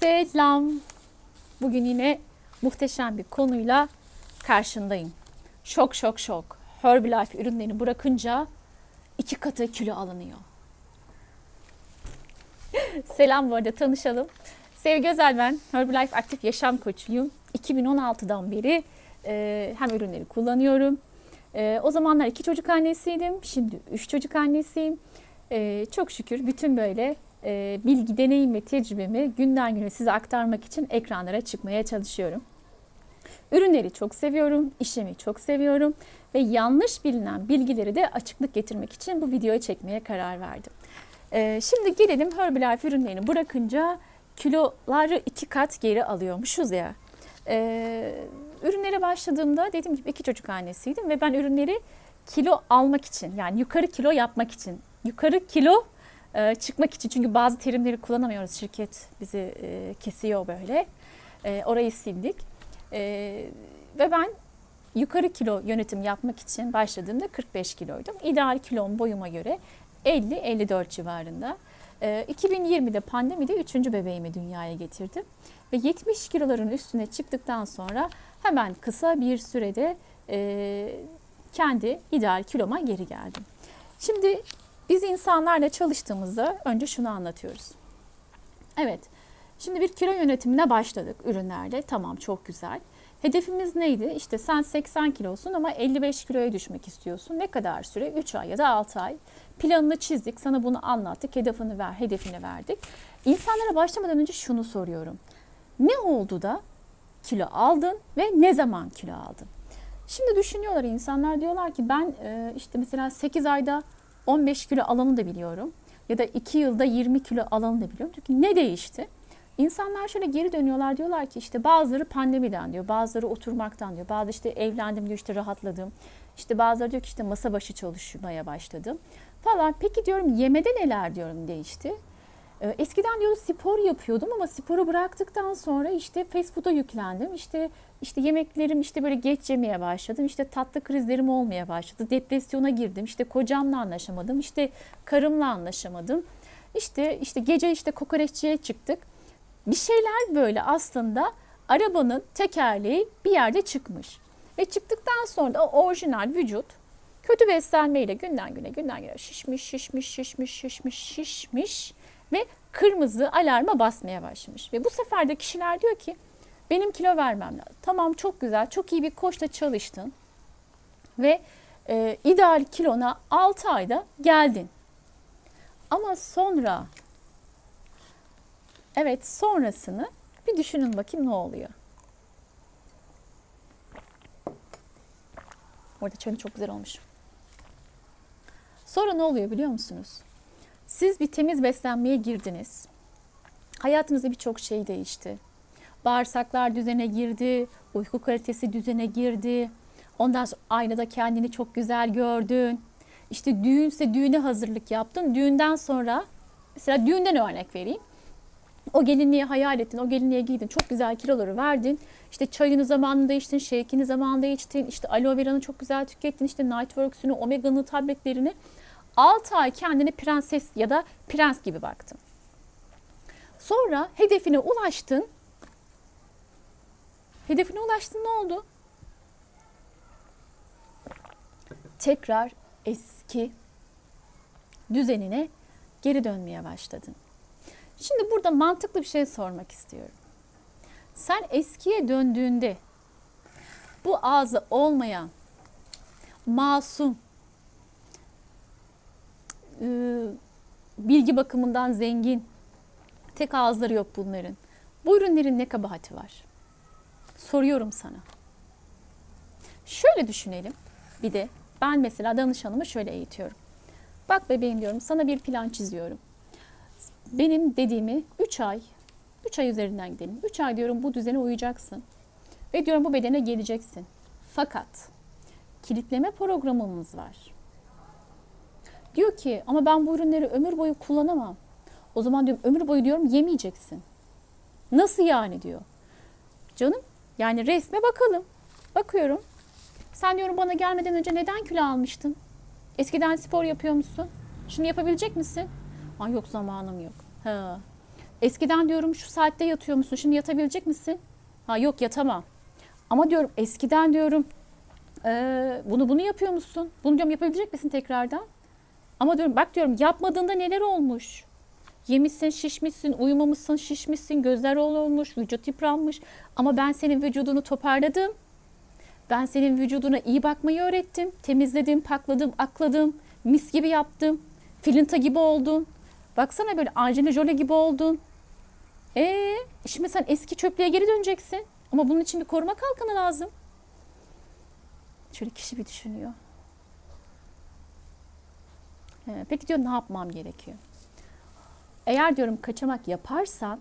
Selam. Bugün yine muhteşem bir konuyla karşındayım. Şok şok şok. Herbalife ürünlerini bırakınca iki katı kilo alınıyor. Selam bu arada tanışalım. Sevgi Özel ben. Herbalife Aktif Yaşam Koçuyum. 2016'dan beri e, hem ürünleri kullanıyorum. E, o zamanlar iki çocuk annesiydim. Şimdi üç çocuk annesiyim. E, çok şükür bütün böyle e, bilgi, deneyim ve tecrübemi günden güne size aktarmak için ekranlara çıkmaya çalışıyorum. Ürünleri çok seviyorum, işimi çok seviyorum ve yanlış bilinen bilgileri de açıklık getirmek için bu videoyu çekmeye karar verdim. Ee, şimdi gelelim Herbalife ürünlerini bırakınca kiloları iki kat geri alıyormuşuz ya. Ee, ürünlere başladığımda dediğim gibi iki çocuk annesiydim ve ben ürünleri kilo almak için yani yukarı kilo yapmak için, yukarı kilo e, çıkmak için çünkü bazı terimleri kullanamıyoruz şirket bizi e, kesiyor böyle. E, orayı sildik. E, ve ben yukarı kilo yönetim yapmak için başladığımda 45 kiloydum. İdeal kilom boyuma göre 50-54 civarında. E, 2020'de pandemide 3. bebeğimi dünyaya getirdim. Ve 70 kiloların üstüne çıktıktan sonra hemen kısa bir sürede e, kendi ideal kiloma geri geldim. Şimdi biz insanlarla çalıştığımızda önce şunu anlatıyoruz. Evet, şimdi bir kilo yönetimine başladık ürünlerle. Tamam çok güzel. Hedefimiz neydi? İşte sen 80 kilosun ama 55 kiloya düşmek istiyorsun. Ne kadar süre? 3 ay ya da 6 ay. Planını çizdik, sana bunu anlattık, hedefini ver, hedefini verdik. İnsanlara başlamadan önce şunu soruyorum. Ne oldu da kilo aldın ve ne zaman kilo aldın? Şimdi düşünüyorlar insanlar diyorlar ki ben e, işte mesela 8 ayda 15 kilo alanı da biliyorum. Ya da 2 yılda 20 kilo alanı da biliyorum. Çünkü ne değişti? İnsanlar şöyle geri dönüyorlar diyorlar ki işte bazıları pandemiden diyor, bazıları oturmaktan diyor, bazı işte evlendim diyor işte rahatladım. İşte bazıları diyor ki işte masa başı çalışmaya başladım falan. Peki diyorum yemede neler diyorum değişti. Ee, Eskiden diyor spor yapıyordum ama sporu bıraktıktan sonra işte fast food'a yüklendim. İşte işte yemeklerim işte böyle geç yemeye başladım. İşte tatlı krizlerim olmaya başladı. Depresyona girdim. İşte kocamla anlaşamadım. İşte karımla anlaşamadım. İşte işte gece işte kokoreççiye çıktık. Bir şeyler böyle aslında arabanın tekerleği bir yerde çıkmış. Ve çıktıktan sonra da o orijinal vücut kötü beslenmeyle günden güne günden güne şişmiş şişmiş şişmiş şişmiş şişmiş ve kırmızı alarma basmaya başlamış. Ve bu sefer de kişiler diyor ki benim kilo vermem lazım. Tamam çok güzel, çok iyi bir koçla çalıştın ve e, ideal kilona 6 ayda geldin. Ama sonra evet sonrasını bir düşünün bakayım ne oluyor. Orada çayım çok güzel olmuş. Sonra ne oluyor biliyor musunuz? Siz bir temiz beslenmeye girdiniz. Hayatınızda birçok şey değişti. Bağırsaklar düzene girdi, uyku kalitesi düzene girdi. Ondan sonra aynada kendini çok güzel gördün. İşte düğünse düğüne hazırlık yaptın. Düğünden sonra mesela düğünden örnek vereyim. O gelinliği hayal ettin, o gelinliğe giydin, çok güzel kiloları verdin. İşte çayını zamanında içtin, shake'ini zamanında içtin, işte aloe vera'nı çok güzel tükettin, işte Nightworks'ünü, omega'nın tabletlerini. 6 ay kendine prenses ya da prens gibi baktın. Sonra hedefine ulaştın. Hedefine ulaştın ne oldu? Tekrar eski düzenine geri dönmeye başladın. Şimdi burada mantıklı bir şey sormak istiyorum. Sen eskiye döndüğünde bu ağzı olmayan masum bilgi bakımından zengin tek ağızları yok bunların. Bu ürünlerin ne kabahati var? Soruyorum sana. Şöyle düşünelim. Bir de ben mesela danışanımı şöyle eğitiyorum. Bak bebeğim diyorum sana bir plan çiziyorum. Benim dediğimi 3 ay, 3 ay üzerinden gidelim. 3 ay diyorum bu düzene uyacaksın. Ve diyorum bu bedene geleceksin. Fakat kilitleme programımız var. Diyor ki ama ben bu ürünleri ömür boyu kullanamam. O zaman diyorum ömür boyu diyorum yemeyeceksin. Nasıl yani diyor. Canım yani resme bakalım. Bakıyorum. Sen diyorum bana gelmeden önce neden kilo almıştın? Eskiden spor yapıyor musun? Şimdi yapabilecek misin? Ay yok zamanım yok. Ha. eskiden diyorum şu saatte yatıyor musun? Şimdi yatabilecek misin? Ha yok yatamam. Ama diyorum eskiden diyorum eee, bunu bunu yapıyor musun? Bunu diyorum yapabilecek misin tekrardan? Ama diyorum bak diyorum yapmadığında neler olmuş? Yemişsin, şişmişsin, uyumamışsın, şişmişsin, gözler olmuş, vücut yıpranmış. Ama ben senin vücudunu toparladım. Ben senin vücuduna iyi bakmayı öğrettim. Temizledim, pakladım, akladım. Mis gibi yaptım. Filinta gibi oldun. Baksana böyle Angelina Jolie gibi oldun. Ee, şimdi sen eski çöplüğe geri döneceksin. Ama bunun için bir koruma kalkanı lazım. Şöyle kişi bir düşünüyor. Ee, peki diyor ne yapmam gerekiyor? Eğer diyorum kaçamak yaparsan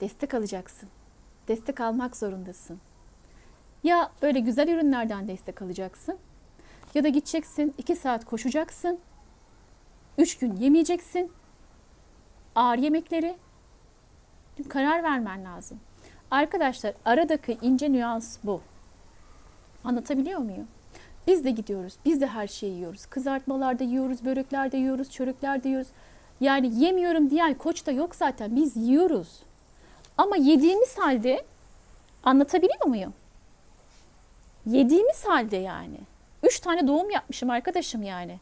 destek alacaksın. Destek almak zorundasın. Ya böyle güzel ürünlerden destek alacaksın ya da gideceksin iki saat koşacaksın. Üç gün yemeyeceksin. Ağır yemekleri. Karar vermen lazım. Arkadaşlar aradaki ince nüans bu. Anlatabiliyor muyum? Biz de gidiyoruz. Biz de her şeyi yiyoruz. Kızartmalarda yiyoruz, böreklerde yiyoruz, çöreklerde yiyoruz. Yani yemiyorum diyen koç da yok zaten. Biz yiyoruz. Ama yediğimiz halde anlatabiliyor muyum? Yediğimiz halde yani. Üç tane doğum yapmışım arkadaşım yani.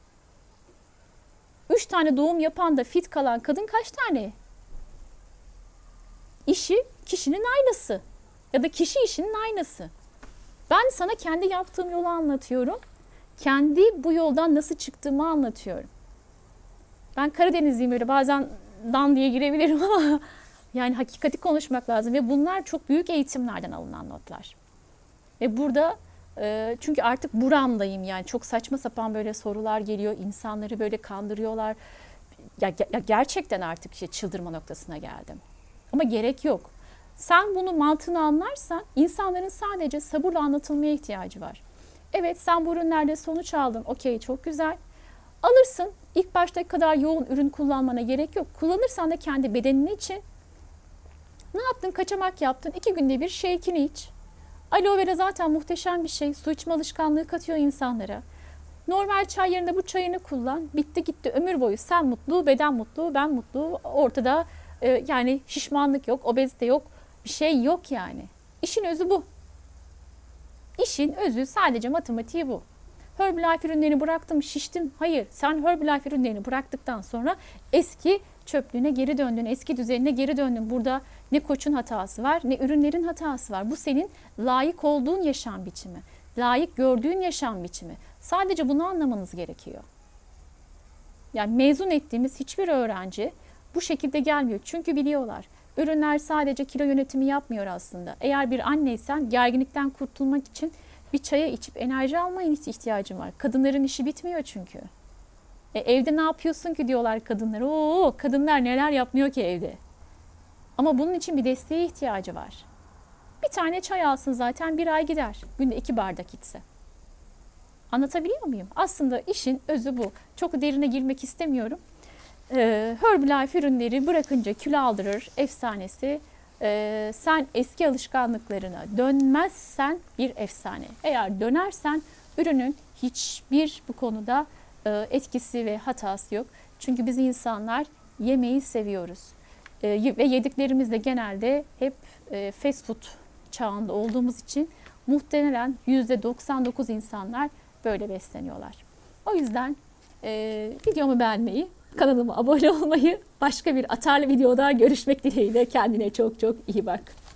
Üç tane doğum yapan da fit kalan kadın kaç tane? İşi kişinin aynası. Ya da kişi işinin aynası. Ben sana kendi yaptığım yolu anlatıyorum. Kendi bu yoldan nasıl çıktığımı anlatıyorum. Ben Karadenizliyim öyle bazen dan diye girebilirim ama yani hakikati konuşmak lazım ve bunlar çok büyük eğitimlerden alınan notlar. Ve burada e, çünkü artık buramdayım yani çok saçma sapan böyle sorular geliyor. insanları böyle kandırıyorlar. Ya, ya gerçekten artık işte çıldırma noktasına geldim. Ama gerek yok. Sen bunu mantığını anlarsan insanların sadece sabırla anlatılmaya ihtiyacı var. Evet sen bu ürünlerde sonuç aldın. Okey çok güzel. Alırsın. İlk baştaki kadar yoğun ürün kullanmana gerek yok. Kullanırsan da kendi bedenin için. Ne yaptın? Kaçamak yaptın. İki günde bir shake'ini iç. Aloe vera zaten muhteşem bir şey. Su içme alışkanlığı katıyor insanlara. Normal çay yerine bu çayını kullan. Bitti gitti ömür boyu. Sen mutlu, beden mutlu, ben mutlu. Ortada e, yani şişmanlık yok, obezite yok. Bir şey yok yani. İşin özü bu. İşin özü sadece matematiği bu. Herbalife ürünlerini bıraktım, şiştim. Hayır, sen Herbalife ürünlerini bıraktıktan sonra eski çöplüğüne geri döndün, eski düzenine geri döndün. Burada ne koçun hatası var, ne ürünlerin hatası var. Bu senin layık olduğun yaşam biçimi, layık gördüğün yaşam biçimi. Sadece bunu anlamanız gerekiyor. Yani mezun ettiğimiz hiçbir öğrenci bu şekilde gelmiyor. Çünkü biliyorlar. Ürünler sadece kilo yönetimi yapmıyor aslında. Eğer bir anneysen gerginlikten kurtulmak için bir çaya içip enerji almaya ihtiyacın var. Kadınların işi bitmiyor çünkü. E, evde ne yapıyorsun ki diyorlar kadınlar. Oo kadınlar neler yapmıyor ki evde. Ama bunun için bir desteğe ihtiyacı var. Bir tane çay alsın zaten bir ay gider. Günde iki bardak içse. Anlatabiliyor muyum? Aslında işin özü bu. Çok derine girmek istemiyorum. Ee, Herbalife ürünleri bırakınca kilo aldırır efsanesi. Ee, sen eski alışkanlıklarına dönmezsen bir efsane. Eğer dönersen ürünün hiçbir bu konuda e, etkisi ve hatası yok. Çünkü biz insanlar yemeği seviyoruz. E, ve yediklerimiz de genelde hep e, fast food çağında olduğumuz için muhtemelen %99 insanlar böyle besleniyorlar. O yüzden e, videomu beğenmeyi, kanalıma abone olmayı, başka bir atarlı videoda görüşmek dileğiyle kendine çok çok iyi bak.